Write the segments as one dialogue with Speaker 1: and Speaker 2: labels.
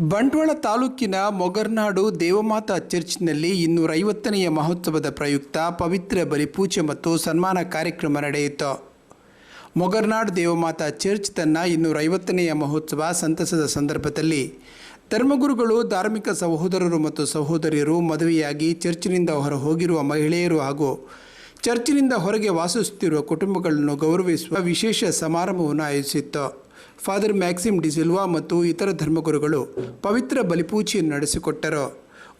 Speaker 1: ಬಂಟ್ವಾಳ ತಾಲೂಕಿನ ಮೊಗರ್ನಾಡು ದೇವಮಾತಾ ಚರ್ಚ್ನಲ್ಲಿ ಇನ್ನೂರೈವತ್ತನೆಯ ಮಹೋತ್ಸವದ ಪ್ರಯುಕ್ತ ಪವಿತ್ರ ಬಲಿಪೂಜೆ ಮತ್ತು ಸನ್ಮಾನ ಕಾರ್ಯಕ್ರಮ ನಡೆಯಿತು. ಮೊಗರ್ನಾಡು ದೇವಮಾತಾ ಚರ್ಚ್ ತನ್ನ ಇನ್ನೂರೈವತ್ತನೆಯ ಮಹೋತ್ಸವ ಸಂತಸದ ಸಂದರ್ಭದಲ್ಲಿ ಧರ್ಮಗುರುಗಳು, ಧಾರ್ಮಿಕ ಸಹೋದರರು ಮತ್ತು ಸಹೋದರಿಯರು ಮದುವೆಯಾಗಿ ಚರ್ಚಿನಿಂದ ಹೊರ ಹೋಗಿರುವ ಮಹಿಳೆಯರು ಹಾಗೂ ಚರ್ಚಿನಿಂದ ಹೊರಗೆ ವಾಸಿಸುತ್ತಿರುವ ಕುಟುಂಬಗಳನ್ನು ಗೌರವಿಸುವ ವಿಶೇಷ ಸಮಾರಂಭವನ್ನು ಆಯೋಜಿಸಿತ್ತು. ಫಾದರ್ ಮ್ಯಾಕ್ಸಿಮ್ ಡಿಸಿಲ್ವಾ ಮತ್ತು ಇತರ ಧರ್ಮಗುರುಗಳು ಪವಿತ್ರ ಬಲಿಪೂಜೆಯನ್ನು ನಡೆಸಿಕೊಟ್ಟರು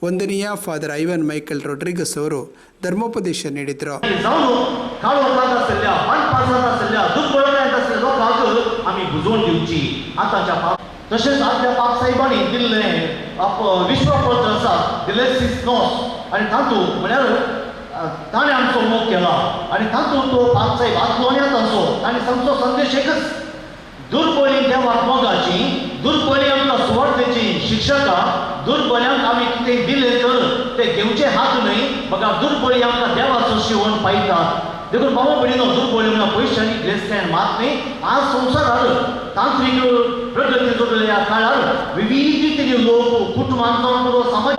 Speaker 1: ಒಂದನೆಯ ಫಾದರ್ ಐವನ್ ಮೈಕಲ್ ರೊಡ್ರಿಗಸ್ ಅವರು ಧರ್ಮೋಪದೇಶ ನೀಡಿದರು
Speaker 2: जावन काळ वतात आसलेल्या वाट पासत आसलेल्या दुर्बळ जायत आसलेल्या लोकांक आमी बुजोवन दिवची आतांच्या पाप तशेंच आपल्या पाप साहेबांनी दिल्लें आप विश्वपत्र आसा दिल्ले सिक्स नॉस आनी तातूंत म्हळ्यार अ, ताणें आमचो मोग केला आनी तातूंत तो पाप साहेब आत्मोन्यांत असो ताणें तांचो संदेश एकच दुर्बळी देवाक मोगाची दुर्बळी आमकां सुवार्थेची शिक्षकां दुर्बल्यांक आमी कितें दिलें तर तें घेवचें हात न्हय म्हाका दुर्बळी आमकां देवाचो शिवण पायता देखून बाबा भयणीनो दुर्बळी म्हणून पयशांनी आनी ग्रेस्तान मात न्हय आज संवसारार तांत्रीक प्रगती जोडल्या काळार विविध तरेचे लोक कुटुंबांचो पुरो समाज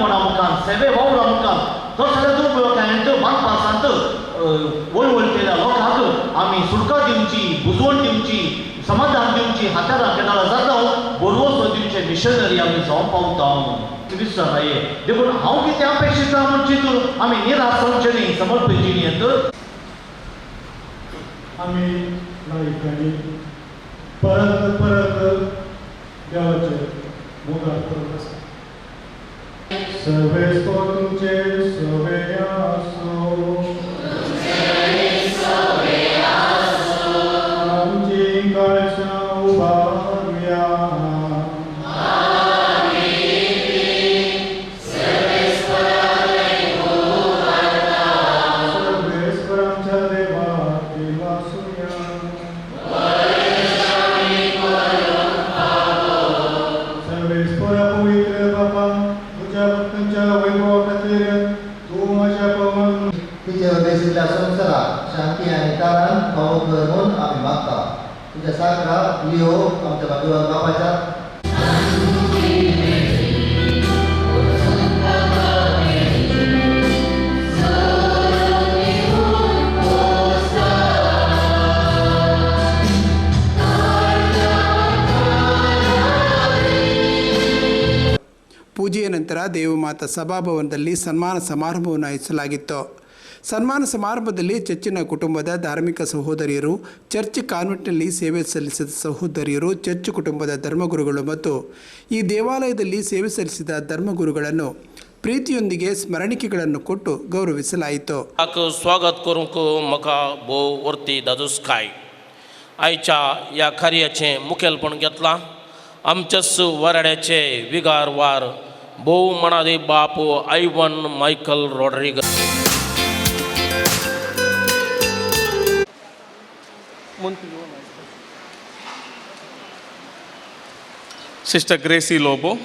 Speaker 2: कोणा मुखार सेवे वावरा मुखार तो सगळ्या दुर्बळकांत बांदपासांत वळवळ केल्या लोकांक आमी सुटका दिवची बुजवण दिवची समाधान दिवची हातारां केनाला जाता बरोवसो दिवचे मिशनरी आमी जावं पावता विसरनाये देखून हांव कितें अपेक्षीत आहा म्हणजे आमी निराश जावचे न्ही समर्पिची न्ही तर
Speaker 3: आम्ही नायकांनी परत परत देवाचे मोगार करत आसा सर्वे तुमचे
Speaker 4: Sudah sakra, Leo, kamu coba dua Bandua Bapaca
Speaker 1: ಪೂಜೆಯ ನಂತರ ದೇವಮಾತ ಸಭಾಭವನದಲ್ಲಿ ಸನ್ಮಾನ ಸಮಾರಂಭವನ್ನು ಆಯೋಜಿಸಲಾಗಿತ್ತು. ಸನ್ಮಾನ ಸಮಾರಂಭದಲ್ಲಿ ಚರ್ಚಿನ ಕುಟುಂಬದ ಧಾರ್ಮಿಕ ಸಹೋದರಿಯರು ಚರ್ಚ್ ಕಾನ್ವೆಂಟ್ನಲ್ಲಿ ಸೇವೆ ಸಲ್ಲಿಸಿದ ಸಹೋದರಿಯರು ಚರ್ಚ್ ಕುಟುಂಬದ ಧರ್ಮಗುರುಗಳು ಮತ್ತು ಈ ದೇವಾಲಯದಲ್ಲಿ ಸೇವೆ ಸಲ್ಲಿಸಿದ ಧರ್ಮಗುರುಗಳನ್ನು ಪ್ರೀತಿಯೊಂದಿಗೆ ಸ್ಮರಣಿಕೆಗಳನ್ನು ಕೊಟ್ಟು ಗೌರವಿಸಲಾಯಿತು
Speaker 5: हाक स्वागत करूंक म्हाका भोव वर्ती दादोसकाय आयच्या ह्या कार्याचें मुखेलपण घेतलां आमच्याच वराड्याचे विगार वार भोव मणादे बाप Ivan Michael Rodrigues
Speaker 6: Sister Gracie Lobo,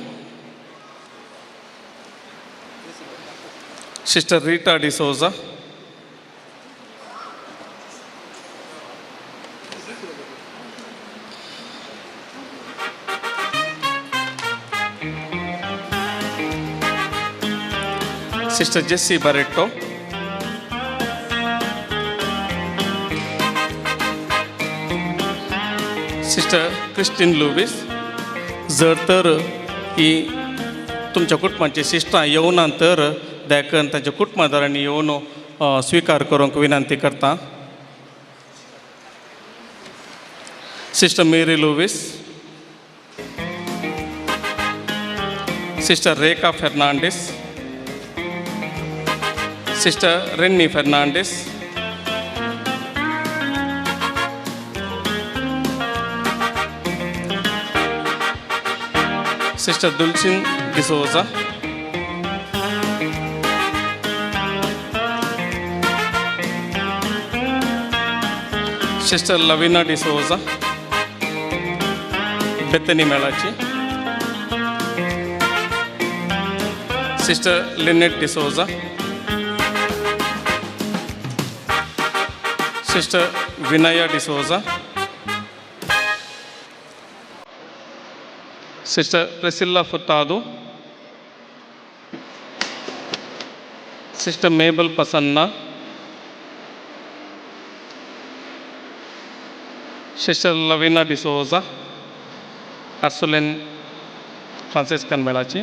Speaker 6: Sister Rita De Souza, Sister Jessie Barretto, Sister Christine Lewis, जर तर ही तुमच्या कुटुंबाची शिश्टां येवना तर देखून तांच्या कुटुंबदारांनी येवन स्विकार करूंक विनंती करता sister Mary Lewis sister Rekha Fernandes sister Renny Fernandes sister Dulcine D'Souza sister Lavina D'Souza Bethany मेलाची sister Linette D'Souza sister Vinaya D'Souza Souza. Sister Priscilla Furtado sister Mabel ಪಸನ್ನ sister Lavina D'Souza Ursuline Franciscan ಮೇಳಾಚಿ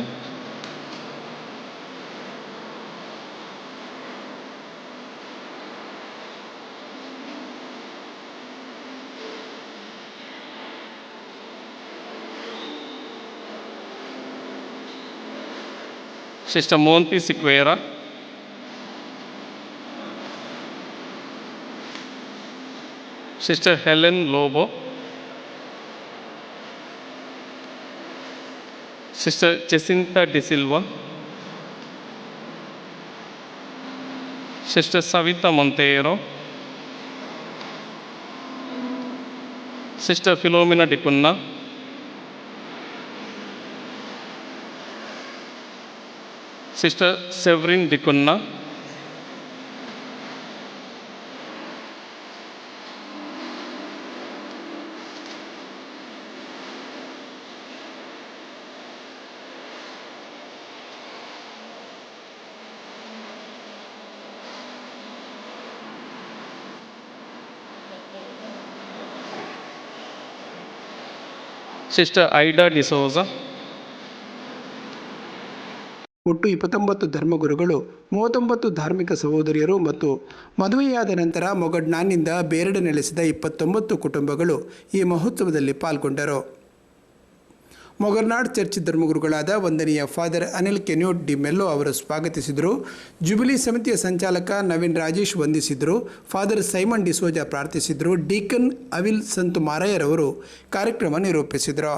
Speaker 6: Sister Monty Siquera. Sister Helen Lobo. Sister Jacinta De Silva. Sister Savita Monteiro. Sister Philomena De sister Severine ദിക്കുന്ന sister Ida D'Souza
Speaker 1: ಒಟ್ಟು ಇಪ್ಪತ್ತೊಂಬತ್ತು ಧರ್ಮಗುರುಗಳು, ಮೂವತ್ತೊಂಬತ್ತು ಧಾರ್ಮಿಕ ಸಹೋದರಿಯರು ಮತ್ತು ಮದುವೆಯಾದ ನಂತರ ಮೊಗಡ್ನಾನಿಂದ ಬೇರೆಡೆ ನೆಲೆಸಿದ ಇಪ್ಪತ್ತೊಂಬತ್ತು ಕುಟುಂಬಗಳು ಈ ಮಹೋತ್ಸವದಲ್ಲಿ ಪಾಲ್ಗೊಂಡರು. ಮೊಗರ್ನಾಡ್ ಚರ್ಚ್ ಧರ್ಮಗುರುಗಳಾದ ವಂದನೀಯ father Anil Canute D'Mello ಅವರು ಸ್ವಾಗತಿಸಿದರು. ಜುಬಿಲಿ ಸಮಿತಿಯ ಸಂಚಾಲಕ ನವೀನ್ ರಾಜೇಶ್ ವಂದಿಸಿದರು. ಫಾದರ್ ಸೈಮನ್ ಡಿಸೋಜಾ ಪ್ರಾರ್ಥಿಸಿದರು. ಡೀಕನ್ ಅವಿಲ್ ಸಂತು ಮಾರಯ್ಯರವರು ಕಾರ್ಯಕ್ರಮ ನಿರೂಪಿಸಿದರು.